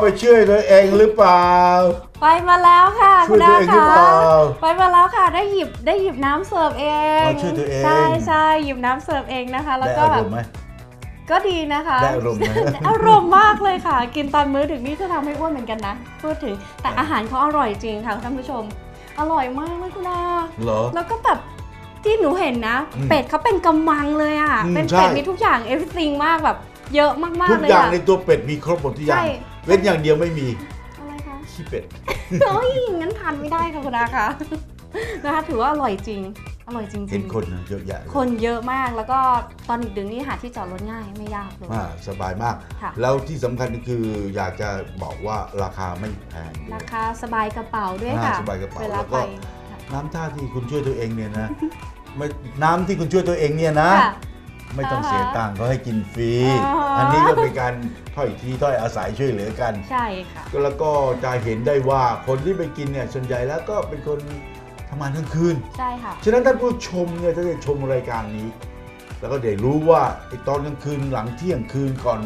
ไปช่วยตัวเองหรือเปล่า ไปมาแล้วค่ะช่วยตัวเองหรือเปล่าไปมาแล้วค่ะได้หยิบได้หยิบน้ำเสิร์ฟเองอ๋อช่วยตัวเอง ใช่ใช่หยิบน้ำเสิร์ฟเองนะคะ แล้วได้ก็อาแบรบมณ์ไหม ก็ดีนะคะได้อารมณ์ไหม อารมณ์มากเลยค่ะ กินตอนมื้อถึงนี่จะทำให้อ้วนเหมือนกันนะพูดถึงแต่อาหารเขาอร่อยจริงค่ะท่านผู้ชม อร่อยมากเลยคุณอาเหรอ แล้วก็แบบที่หนูเห็นนะ อืมเป็ดเขาเป็นกำมังเลยอะ อืมเป็นใช่เป็ดมีทุกอย่าง everything มากแบบ เยอะมากทุๆกเลยอย่างอะในตัวเป็ดมีครบหมดทุกอย่าง ใช่ เว้นอย่างเดียวไม่มีอะไรคะ ขี้เป็ด โอ้ยงั้นทานไม่ได้ค่ะคุณอาคะ นะคะถือว่าอร่อยจริง อร่อยจริงๆเห็นคนนะเยอะแยะเลยคนเยอะมากแล้วก็ตอนดึกๆนี่หาที่จอดรถง่ายไม่ยากเลย อ่าสบายมาก ค่ะ แล้วที่สำคัญก็คืออยากจะบอกว่าราคาไม่แพงด้วราย คาสบายกระเป๋าด้วยอ่าค่ะสบายกระเป๋าเวแล้ลาวก็ ไปน้ำท่าที่คุณช่วยตัวเองเนี่ยนะ ไม่น้ำที่คุณช่วยตัวเองเนี่ยนะ ค่ะ ไม่ต้องอ่าฮะเสียตังค์ก็ให้กินฟรีอ๋ออั อันนี้ก็เป็นการถ้อยทีถ้อยอาศัยช่วยเหลือกัน ใช่ค่ะ แล้วก็จะเห็นได้ว่าคนที่ไปกินเนี่ยส่วนใหญ่แล้วก็เป็นคนทำงานทั้งคืน ใช่ค่ะ ฉะนั้นท่านผู้ชมเนี่ยถ้าได้ชมรายการนี้ แล้วก็ได้รู้ว่าไอ้ตอนกลางคืนหลังเที่ยงคืนก่อน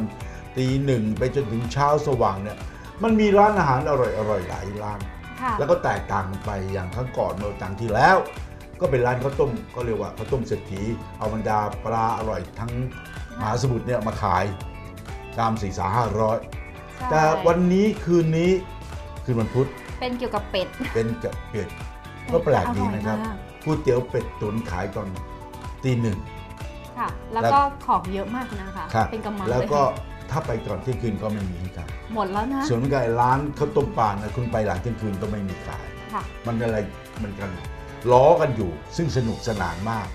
ตีหนึ่งไปจนถึงเช้าสว่างเนี่ยมันมีร้านอาหารอร่อยๆหลายร้าน ค่ะ แล้วก็แตกต่างกันไปอย่างครั้งก่อนเมื่อตังที่แล้ว ก็เป็นร้านข้าวต้มก็เรียกว่าข้าวต้มเศรษฐีเอาบรรดาปลาอร่อยทั้งมหาสมุทรเนี่ยมาขายตามสี่สาห้าร้อยใช่แต่วันนี้คืนนี้คืนวันพุธเป็นเกี่ยวกับเป็ดเป็นกับเป็ดก็แปลกดีนะครับออยมากก๋วยเตี๋ยวเป็ดตุ๋นขายตอนตีหนึ่งค่ะ แล้วแล้วก็ของเยอะมากนะคะครับเป็นกำมังแล้วเลยก็ถ้าไปก่อนเที่ยงคืนก็ไม่มีให้ขายหมดแล้วนะส่วนกับไอ้ร้านข้าวต้มปลานะคุณไปหลังเที่ยงคืนก็ไม่มีขายค่ะมันอะไรมันกัน ล้อกันอยู่ ซึ่งสนุกสนานมาก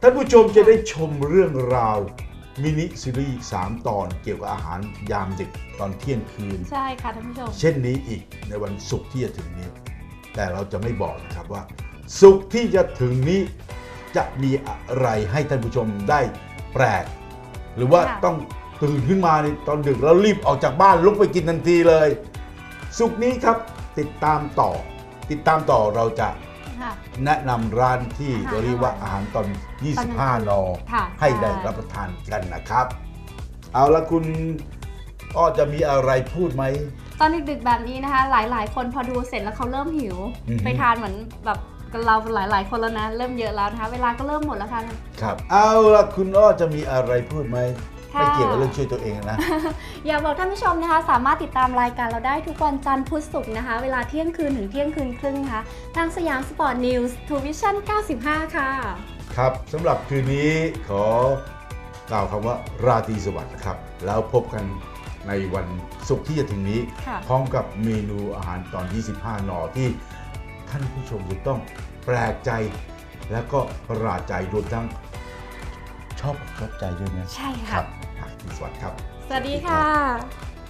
ท่านผู้ชมจะได้ชมเรื่องราวมินิซีรีส์3 ตอนเกี่ยวกับอาหารยามดึกตอนเที่ยงคืน ใช่ค่ะท่านผู้ชม เช่นนี้อีกในวันศุกร์ที่จะถึงนี้ แต่เราจะไม่บอกนะครับว่า ศุกร์ที่จะถึงนี้จะมีอะไรให้ท่านผู้ชมได้แปลก หรือว่าค่ะ ต้องตื่นขึ้นมาในตอนดึกแล้วรีบออกจากบ้านลุกไปกินทันทีเลย ศุกร์นี้ครับติดตามต่อ ติดตามต่อเราจะ ค่ะแนะนำร้านที่อาหารเราเรียกว่าอร่อยอาหารตอนตอนกลางคืน25นค่ะให้ใช่ได้รับประทานกันนะครับ เอาละคุณอ้อจะมีอะไรพูดไหม ตอนดึกๆแบบนี้นะคะ หลายๆ คนพอดูเสร็จแล้วเขาเริ่มหิว อือฮึ ไปทานเหมือนแบบเราหลายๆ คนแล้วนะ เริ่มเยอะแล้วนะคะ เวลาก็เริ่มหมดแล้วค่ะ ครับ เอาละคุณอ้อจะมีอะไรพูดไหมค่ะ ไม่เกี่ยวกับเรื่องช่วยตัวเองนะ อยากบอกท่านผู้ชมนะคะ สามารถติดตามรายการเราได้ทุกวันจันทร์พุธศุกร์นะคะ เวลาเที่ยงคืนถึงเที่ยงคืนครึ่งนะคะ ทางสยามสปอร์ตนิวส์ทูวิชั่น 95 ค่ะ ครับสำหรับคืนนี้ขอกล่าวคำว่าราตรีสวัสดิ์นะครับ แล้วพบกันในวันศุกร์ที่จะถึงนี้ค่ะพร้อมกับเมนูอาหารตอน 25นอที่ท่านผู้ชมจะต้องแปลกใจ แล้วก็ประหลาดใจรวมทั้ง ชอบอกชอบใจด้วยนะใช่คค่ะรับราตรีสวัสดิ์ครับ สวัสดีค่ะ